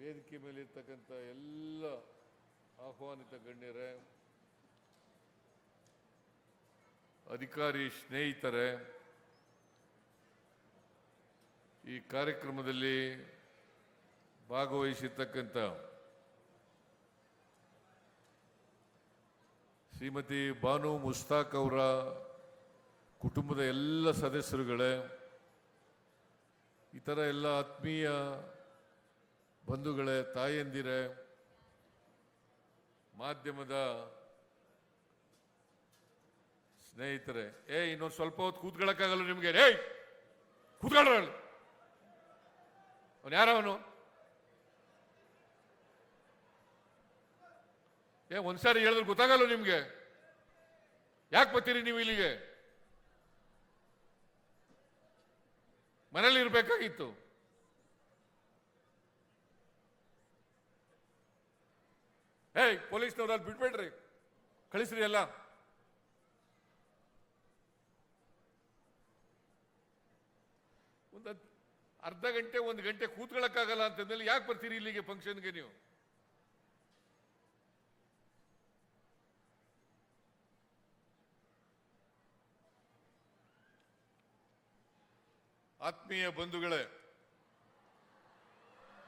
ವೇದಿಕೆ ಮೇಲೆ ಇರ್ತಕ್ಕಂಥ ಎಲ್ಲ ಆಹ್ವಾನಿತ ಗಣ್ಯರೇ, ಅಧಿಕಾರಿ ಸ್ನೇಹಿತರೆ, ಈ ಕಾರ್ಯಕ್ರಮದಲ್ಲಿ ಭಾಗವಹಿಸಿರ್ತಕ್ಕಂಥ ಶ್ರೀಮತಿ ಬಾನು ಮುಸ್ತಾಕ್ ಅವರ ಕುಟುಂಬದ ಎಲ್ಲ ಸದಸ್ಯರುಗಳೇ, ಇತರ ಎಲ್ಲ ಆತ್ಮೀಯ ಬಂಧುಗಳೇ, ತಾಯಂದಿರೇ, ಮಾಧ್ಯಮದ ಸ್ನೇಹಿತರೆ, ಏ, ಇನ್ನೊಂದು ಸ್ವಲ್ಪ ಹೊತ್ತು ಕೂತ್ಕೊಳ್ಳೋಕ್ಕಾಗಲ್ಲ ನಿಮಗೆ? ಏಯ್ ಕೂತ್ಕೊಳ್ಳ ಅವನು ಯಾರವನು ಏ ಒಂದ್ಸಾರಿ ಹೇಳಿದ್ರೆ ಗೊತ್ತಾಗಲ್ಲ ನಿಮ್ಗೆ? ಯಾಕೆ ಬರ್ತೀರಿ ನೀವು ಇಲ್ಲಿಗೆ? ಮನೇಲಿ ಇರ್ಬೇಕಾಗಿತ್ತು. ಏಯ್, ಪೊಲೀಸ್ನವ್ರು ಅಲ್ಲಿ ಬಿಟ್ಬೇಡ್ರಿ ಕಳಿಸ್ರಿ ಎಲ್ಲ. ಒಂದು ಅರ್ಧ ಗಂಟೆ, ಒಂದು ಗಂಟೆ ಕೂತ್ಕೊಳ್ಳೋಕ್ಕಾಗಲ್ಲ ಅಂತಂದಲ್ಲಿ ಯಾಕೆ ಬರ್ತೀರಿ ಇಲ್ಲಿಗೆ ಫಂಕ್ಷನ್ಗೆ ನೀವು? ಆತ್ಮೀಯ ಬಂಧುಗಳೇ